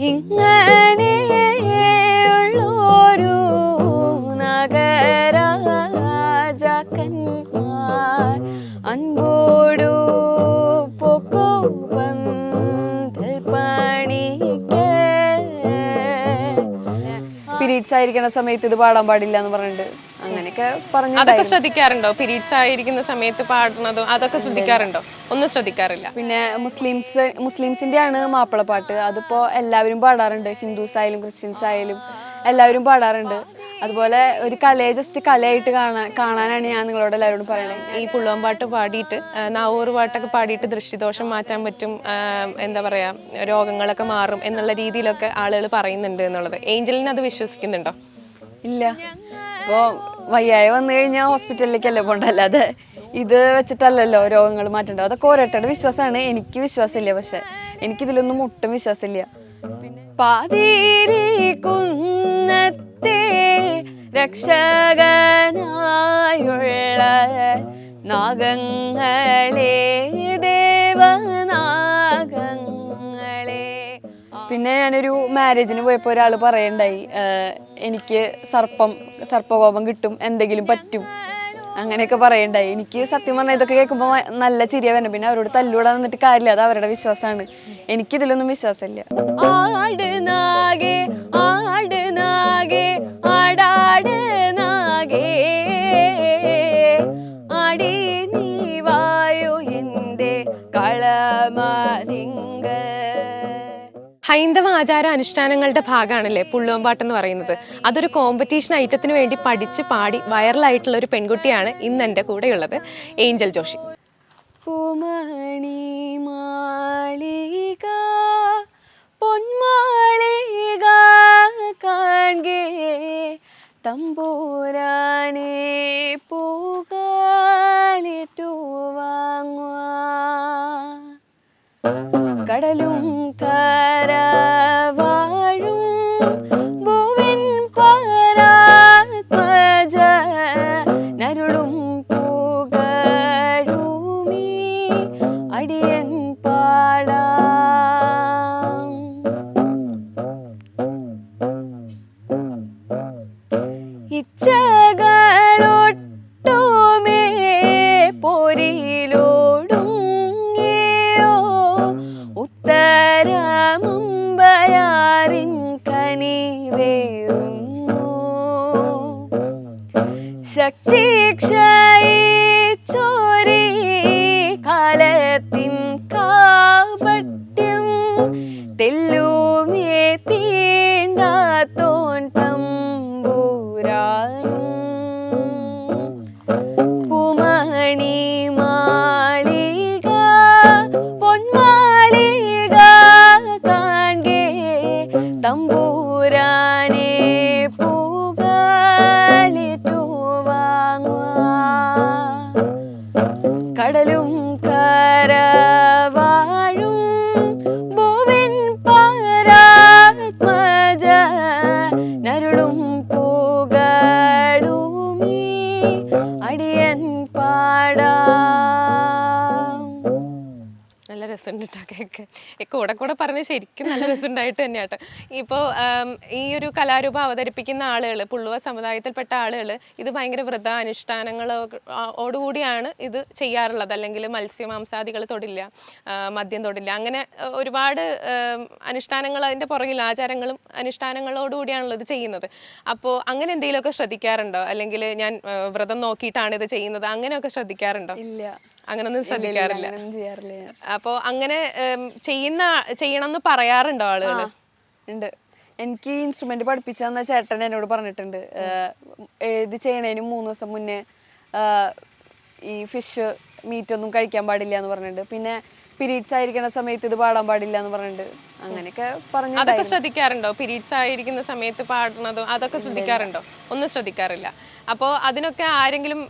ഇങ്ങനെയുള്ളൊരു നഗരാജാക്കന്മാർ അൻപോടു പൊക്കോ പീരീഡ്സ് ആയിരിക്കണ സമയത്ത് ഇത് പാടാൻ പാടില്ല എന്ന് പറഞ്ഞിട്ട്. അങ്ങനെയൊക്കെ പറഞ്ഞു അതൊക്കെ ശ്രദ്ധിക്കാറുണ്ടോ? പീരീഡ്സ് ആയിരിക്കുന്ന സമയത്ത് പാടുന്നതും അതൊക്കെ ശ്രദ്ധിക്കാറുണ്ടോ? ഒന്നും ശ്രദ്ധിക്കാറില്ല. പിന്നെ മുസ്ലിംസ് മുസ്ലിംസിന്റെ ആണ് മാപ്പിളപ്പാട്ട്. അതിപ്പോ എല്ലാവരും പാടാറുണ്ട്. ഹിന്ദുസ് ആയാലും ക്രിസ്ത്യൻസ് ആയാലും എല്ലാവരും പാടാറുണ്ട്. അതുപോലെ ഒരു കലയെ ജസ്റ്റ് കലയായിട്ട് കാണാൻ കാണാനാണ് ഞാൻ നിങ്ങളോട് എല്ലാവരോടും പറയുന്നത് ഈ പുള്ളുവമ്പാട്ട് പാടിയിട്ട് നാവൂർ പാട്ടൊക്കെ പാടിയിട്ട് ദൃഷ്ടിദോഷം മാറ്റാൻ പറ്റും എന്താ പറയുക രോഗങ്ങളൊക്കെ മാറും എന്നുള്ള രീതിയിലൊക്കെ ആളുകൾ പറയുന്നുണ്ട് എന്നുള്ളത്. ഏഞ്ചലിന് അത് വിശ്വസിക്കുന്നുണ്ടോ? ഇല്ല. ഇപ്പോ വയ്യായ വന്നു കഴിഞ്ഞാൽ ഹോസ്പിറ്റലിലേക്കല്ലേ പോണ്ടല്ലാതെ ഇത് വെച്ചിട്ടല്ലല്ലോ രോഗങ്ങൾ മാറ്റേണ്ടത്. അതൊക്കെ ഓരോരുത്തരുടെ വിശ്വാസമാണ്. എനിക്ക് വിശ്വാസമില്ല പക്ഷെ എനിക്കിതിലൊന്നും ഒട്ടും വിശ്വാസമില്ല. കുന്നത്തെ രക്ഷകനായുള്ള നാഗങ്ങളെ ദേവനാഗങ്ങളെ പിന്നെ ഞാനൊരു മാരേജിന് പോയപ്പോൾ ഒരാൾ പറയണ്ടായി "ഏഹ്, എനിക്ക് സർപ്പം സർപ്പകോപം കിട്ടും എന്തെങ്കിലും പറ്റും അങ്ങനെയൊക്കെ പറയണ്ടായി. എനിക്ക് സത്യം പറഞ്ഞാൽ ഇതൊക്കെ കേൾക്കുമ്പോൾ നല്ല ചിരിയ വരണം പിന്നെ അവരോട് തല്ലൂടാൻ നിന്നിട്ട് കാര്യമില്ല അത് അവരുടെ വിശ്വാസമാണ്. എനിക്കിതിലൊന്നും വിശ്വാസമില്ല. ഹൈന്ദവ ആചാര അനുഷ്ഠാനങ്ങളുടെ ഭാഗമാണല്ലേ പുള്ളുവമ്പാട്ട് എന്ന് പറയുന്നത്. അതൊരു കോമ്പറ്റീഷൻ ഐറ്റത്തിന് വേണ്ടി പഠിച്ച് പാടി വൈറലായിട്ടുള്ള ഒരു പെൺകുട്ടിയാണ് ഇന്ന് എന്റെ കൂടെയുള്ളത്. ഏഞ്ചൽ ജോഷി. പൂമണി മാളിക തമ്പൂരാനെ വാങ്ങുവാ. പറഞ്ഞ ശരിക്കും നല്ല രസമുണ്ടായിട്ട് തന്നെയാട്ടോ. ഇപ്പോൾ ഈ ഒരു കലാരൂപം അവതരിപ്പിക്കുന്ന ആളുകൾ പുള്ളുവ സമുദായത്തിൽപ്പെട്ട ആളുകൾ ഇത് ഭയങ്കര വ്രത അനുഷ്ഠാനങ്ങളോടുകൂടിയാണ് ഇത് ചെയ്യാറുള്ളത്. അല്ലെങ്കിൽ മത്സ്യമാംസാദികൾ തൊടില്ല മദ്യം തൊടില്ല. അങ്ങനെ ഒരുപാട് അനുഷ്ഠാനങ്ങൾ അതിന്റെ പുറകിൽ ആചാരങ്ങളും അനുഷ്ഠാനങ്ങളോടുകൂടിയാണല്ലോ ഇത് ചെയ്യുന്നത്. അപ്പോൾ അങ്ങനെ എന്തെങ്കിലുമൊക്കെ ശ്രദ്ധിക്കാറുണ്ടോ? അല്ലെങ്കിൽ ഞാൻ വ്രതം നോക്കിയിട്ടാണ് ഇത് ചെയ്യുന്നത്. അങ്ങനെയൊക്കെ ശ്രദ്ധിക്കാറുണ്ടോ? ഇല്ല. അങ്ങനൊന്നും ശ്രദ്ധിക്കാറില്ല. ചെയ്യാറില്ല. ഞാൻ. അപ്പോ അങ്ങനെ ഉം, ചെയ്യുന്ന ചെയ്യണമെന്ന് പറയാറുണ്ടോ ആളുകൾ ആ, ഉണ്ട്. എനിക്ക് ഇൻസ്ട്രുമെന്റ് പഠിപ്പിച്ചു തന്ന ചേട്ടൻ എന്നോട് പറഞ്ഞിട്ടുണ്ട്. ഏഹ് ഇത് ചെയ്യണതിന് മൂന്ന് ദിവസം മുന്നേ ഈ ഫിഷ് മീറ്റ് ഒന്നും കഴിക്കാൻ പാടില്ല എന്ന് പറഞ്ഞിട്ടുണ്ട്. പിന്നെ പീരീഡ്സ് ആയിരിക്കുന്ന സമയത്ത് ഇത് പാടാൻ പാടില്ല എന്ന് പറഞ്ഞിട്ട് അങ്ങനെയൊക്കെ പറഞ്ഞു അതൊക്കെ ശ്രദ്ധിക്കാറുണ്ടോ? പീരീഡ്സ് ആയിരിക്കുന്ന സമയത്ത് പാടുന്നതും അതൊക്കെ ശ്രദ്ധിക്കാറുണ്ടോ? ഒന്നും ശ്രദ്ധിക്കാറില്ല. അപ്പോൾ അതിനൊക്കെ ആരെങ്കിലും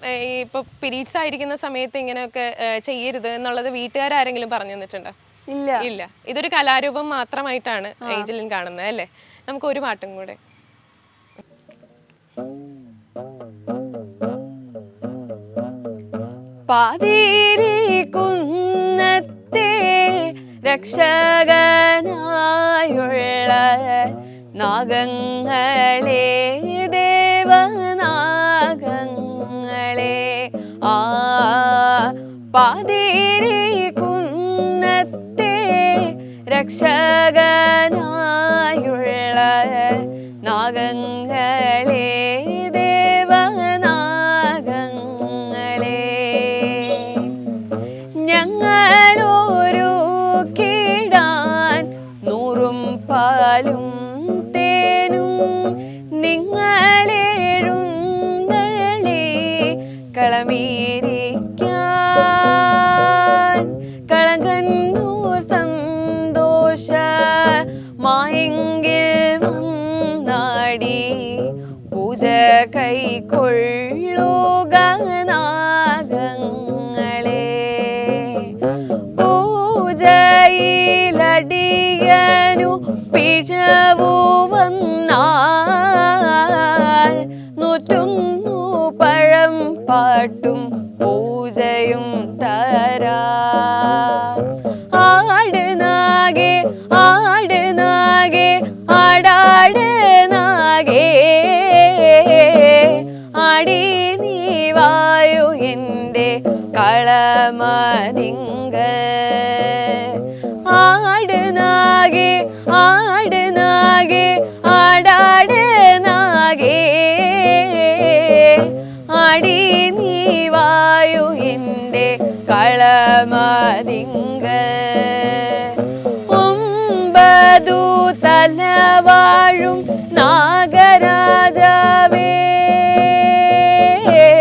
ഇപ്പൊ പിരീഡ്സ് ഇപ്പോൾ പീരീഡ്സ് ആയിരിക്കുന്ന സമയത്ത് ഇങ്ങനെയൊക്കെ ചെയ്യരുത് എന്നുള്ളത് വീട്ടുകാരെങ്കിലും പറഞ്ഞു തന്നിട്ടുണ്ടോ? ഇല്ല. ഇല്ല. ഇതൊരു കലാരൂപം മാത്രമായിട്ടാണ് ഏഞ്ചലിൻ കാണുന്നത് അല്ലേ? നമുക്ക് ഒരു പാട്ടും കൂടെ. പാതിരി കുന്നത്തെ രക്ഷകനായുള്ള നാഗങ്ങളെ ദേവനാഗങ്ങളെ ആ പാതിരി കുന്നത്തെ രക്ഷകനായുള്ള നാഗങ്ങളെ കൈക്കൊള്ളുക നാഗങ്ങളെ പൂജയിലടിയനു പിഴവു വന്നാൽ നൂറ്റുന്നു പഴം പാട്ടും പൂജയും തരാ. ആട് നാഗേ ആട് നാഗേ ആടാട് നാഗേ ആടി നീ വായു എന്റെ കളമതിങ്ക ആടുനാകെ ആടുനാകെ ആടാട് നാഗേ ആടി നീ വായു ഒമ്പതു തലവാഴും നാഗരാജാവേ. Hey.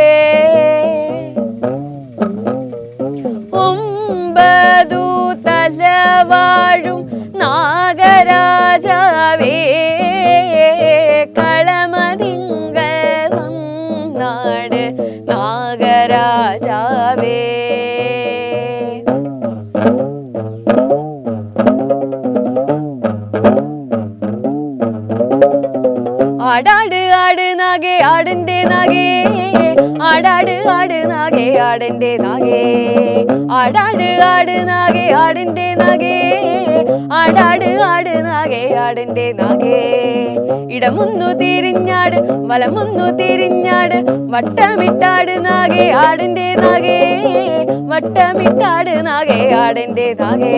ആടിന്റെ നാഗേ ആടാട് ആട് നാഗേ ആടിന്റെ നാഗേ. ആടാട് ആട് നാഗേ ആടിന്റെ നാഗേ. ആടാട് ആട് നാഗേ ആടിന്റെ നാഗേ. ഇടമുന്നു തിരിഞ്ഞാട് വലമുന്നു തിരിഞ്ഞാട് വട്ടമിട്ടാട് നാഗേ ആടിന്റെ നാഗേ. വട്ടമിട്ടാട് നാഗേ ആടിന്റെ നാഗേ.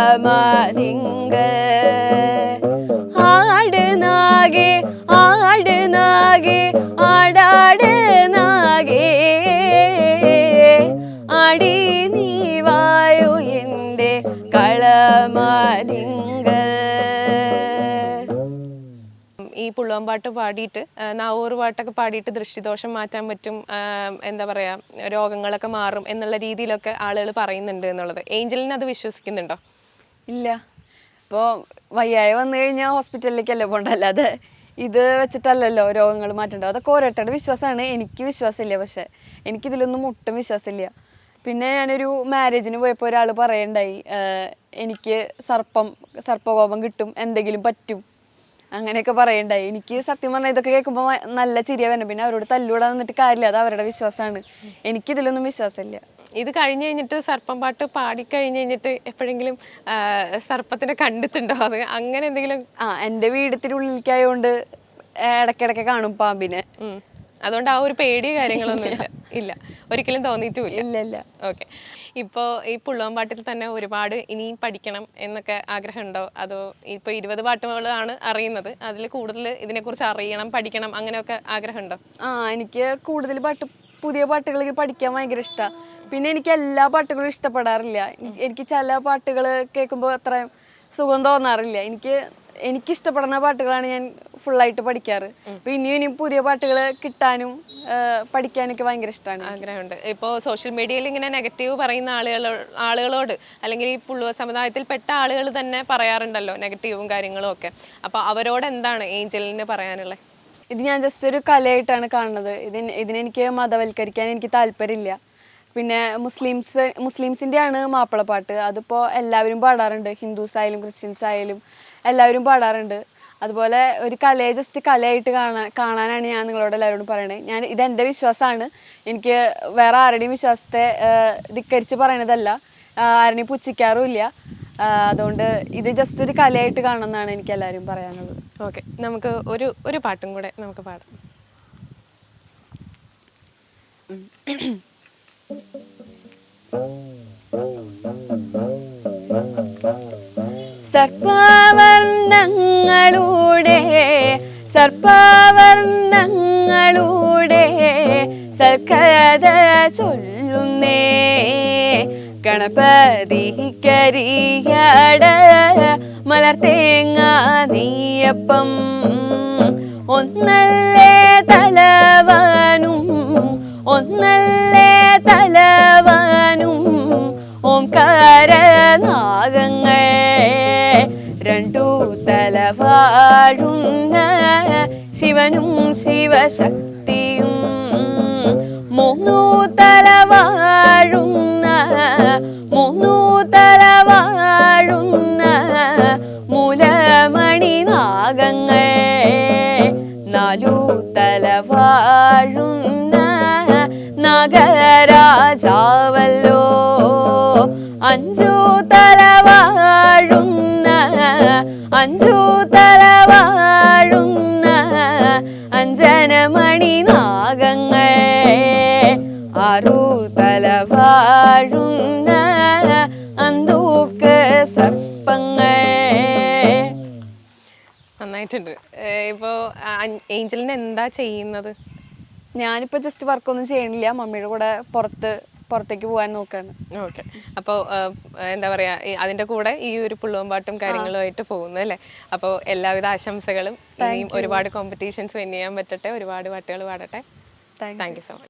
കളമതിങ്ക ഈ പുള്ളുവമ്പാട്ട് പാടിയിട്ട് നാവൂർ പാട്ടൊക്കെ പാടിയിട്ട് ദൃഷ്ടിദോഷം മാറ്റാൻ പറ്റും എന്താ പറയുക രോഗങ്ങളൊക്കെ മാറും എന്നുള്ള രീതിയിലൊക്കെ ആളുകൾ പറയുന്നുണ്ട് എന്നുള്ളത്. ഏഞ്ചലിന് അത് വിശ്വസിക്കുന്നുണ്ടോ? ഇല്ല. ഇപ്പോൾ വയ്യായ വന്നു കഴിഞ്ഞാൽ ഹോസ്പിറ്റലിലേക്കല്ലേ പോകണ്ട അല്ലാതെ ഇത് വെച്ചിട്ടല്ലല്ലോ രോഗങ്ങൾ മാറ്റേണ്ടത് അതൊക്കെ ഓരോരുത്തരുടെ വിശ്വാസമാണ് എനിക്ക് വിശ്വാസമില്ല പക്ഷേ. എനിക്കിതിലൊന്നും ഒട്ടും വിശ്വാസമില്ല. പിന്നെ ഞാനൊരു മാരേജിന് പോയപ്പോൾ ഒരാൾ പറയണ്ടായി എനിക്ക് സർപ്പം സർപ്പകോപം കിട്ടും എന്തെങ്കിലും പറ്റും. അങ്ങനെയൊക്കെ പറയണ്ടായി. എനിക്ക് സത്യം പറഞ്ഞാൽ ഇതൊക്കെ കേൾക്കുമ്പോൾ നല്ല ചിരിയ വരണം പിന്നെ അവരോട് തല്ലൂടാൻ നിന്നിട്ട് കാര്യമില്ല. അത് അവരുടെ വിശ്വാസമാണ് എനിക്കിതിലൊന്നും വിശ്വാസമില്ല. ഇത് കഴിഞ്ഞ് കഴിഞ്ഞിട്ട് സർപ്പം പാട്ട് പാടിക്കഴിഞ്ഞ് കഴിഞ്ഞിട്ട് എപ്പോഴെങ്കിലും സർപ്പത്തിനെ കണ്ടിട്ടുണ്ടോ? അത് അങ്ങനെ എന്തെങ്കിലും ആ എന്റെ വീടത്തിന്റെ ഉള്ളിലേക്കായതുകൊണ്ട് ഇടയ്ക്കിടയ്ക്ക് കാണും പാമ്പിനെ. അതുകൊണ്ട് ആ ഒരു പേടി കാര്യങ്ങളൊന്നും ഇല്ല. ഇല്ല. ഒരിക്കലും തോന്നിയിട്ടില്ല ഇല്ല ഇല്ല. ഓക്കെ. ഇപ്പോൾ ഈ പുള്ളുവൻ പാട്ടിൽ തന്നെ ഒരുപാട് ഇനിയും പഠിക്കണം എന്നൊക്കെ ആഗ്രഹമുണ്ടോ? അതോ ഇപ്പോൾ ഇരുപത് പാട്ടുകളാണ് അറിയുന്നത്. അതിൽ കൂടുതൽ ഇതിനെക്കുറിച്ച് അറിയണം പഠിക്കണം അങ്ങനെയൊക്കെ ആഗ്രഹമുണ്ടോ? ആ എനിക്ക് കൂടുതൽ പാട്ട് പുതിയ പാട്ടുകൾ പഠിക്കാൻ ഭയങ്കര ഇഷ്ടമാണ് പിന്നെ എനിക്ക് എല്ലാ പാട്ടുകളും ഇഷ്ടപ്പെടാറില്ല. എനിക്ക് ചില പാട്ടുകൾ കേൾക്കുമ്പോൾ അത്രയും സുഖം തോന്നാറില്ല. എനിക്ക് എനിക്ക് ഇഷ്ടപ്പെടുന്ന പാട്ടുകളാണ് ഞാൻ ഫുള്ളായിട്ട് പഠിക്കാറ്. അപ്പൊ ഇനിയും ഇനിയും പുതിയ പാട്ടുകൾ കിട്ടാനും പഠിക്കാനും ഒക്കെ ഭയങ്കര ഇഷ്ടമാണ് ആഗ്രഹമുണ്ട്. ഇപ്പോൾ സോഷ്യൽ മീഡിയയിൽ ഇങ്ങനെ നെഗറ്റീവ് പറയുന്ന ആളുകളോ ആളുകളോട് അല്ലെങ്കിൽ ഈ പുള്ളുവ സമുദായത്തിൽപ്പെട്ട ആളുകൾ തന്നെ പറയാറുണ്ടല്ലോ നെഗറ്റീവും കാര്യങ്ങളും ഒക്കെ. അപ്പോൾ അവരോട് എന്താണ് ഏഞ്ചലിന് പറയാനുള്ളത് ഇത് ഞാൻ ജസ്റ്റ് ഒരു കലയായിട്ടാണ് കാണുന്നത്. ഇതിന് ഇതിനെനിക്ക് മതവൽക്കരിക്കാൻ എനിക്ക് താല്പര്യമില്ല. പിന്നെ മുസ്ലിംസ് മുസ്ലിംസിന്റെ ആണ് മാപ്പിളപ്പാട്ട് അതിപ്പോൾ എല്ലാവരും പാടാറുണ്ട്. ഹിന്ദുസ് ആയാലും ക്രിസ്ത്യൻസ് ആയാലും എല്ലാവരും പാടാറുണ്ട്. അതുപോലെ ഒരു കലയെ ജസ്റ്റ് കലയായിട്ട് കാണാൻ കാണാനാണ് ഞാൻ നിങ്ങളോട് എല്ലാവരോടും പറയണത് ഞാൻ ഇതെന്റെ വിശ്വാസമാണ്. എനിക്ക് വേറെ ആരുടെയും വിശ്വാസത്തെ ധിക്കരിച്ച് പറയണതല്ല. ആരെയും ആരുടെയും പുച്ഛിക്കാറും ഇല്ല. ആഹ്, അതുകൊണ്ട് ഇത് ജസ്റ്റ് ഒരു കലയായിട്ട് കാണുമെന്നാണ് എനിക്ക് എല്ലാവരും പറയാനുള്ളത്. ഓക്കെ നമുക്ക് ഒരു ഒരു പാട്ടും കൂടെ നമുക്ക് പാടാം. സർപ്പവർണങ്ങളുടെ സർപ്പവർണങ്ങളുടെ സൽക്കഥ ചൊല്ലുന്നേ. ഗണപതി കരിയട മലർത്തേങ്ങ നീയപ്പം. ഒന്നല്ലേ തലവാനും ഒന്നല്ലേ തലവാനും ഓംകാരനാഗങ്ങൾ രണ്ടു തലവാഴുന്ന ശിവനും ശിവശക്തിയും. മൂന്നു തലവാഴുന്ന നഗരാജാവല്ലോ അഞ്ചു തലവാഴുന്ന അഞ്ചു തലവാഴുന്ന അഞ്ജനമണി നാഗങ്ങൾ ആറു തലവാഴുന്ന അന്തൂക്ക് സർപ്പങ്ങൾ. നന്നായിട്ടുണ്ട്. ഏഹ് ഇപ്പോ ഏഞ്ചലിന് എന്താ ചെയ്യുന്നത്? ഞാനിപ്പോൾ ജസ്റ്റ് വർക്കൊന്നും ചെയ്യണില്ല. മമ്മിയുടെ കൂടെ പുറത്ത് പുറത്തേക്ക് പോകാൻ നോക്കാണ്. ഓക്കെ അപ്പോൾ എന്താ പറയാ ഈ അതിന്റെ കൂടെ ഈ ഒരു പുള്ളുവമ്പാട്ടും കാര്യങ്ങളുമായിട്ട് പോകുന്നു അല്ലേ? അപ്പോൾ എല്ലാവിധ ആശംസകളും ഇനിയും ഒരുപാട് കോമ്പറ്റീഷൻസ് വിൻ ചെയ്യാൻ പറ്റട്ടെ ഒരുപാട് പാട്ടുകൾ പാടട്ടെ. Thank thank you so much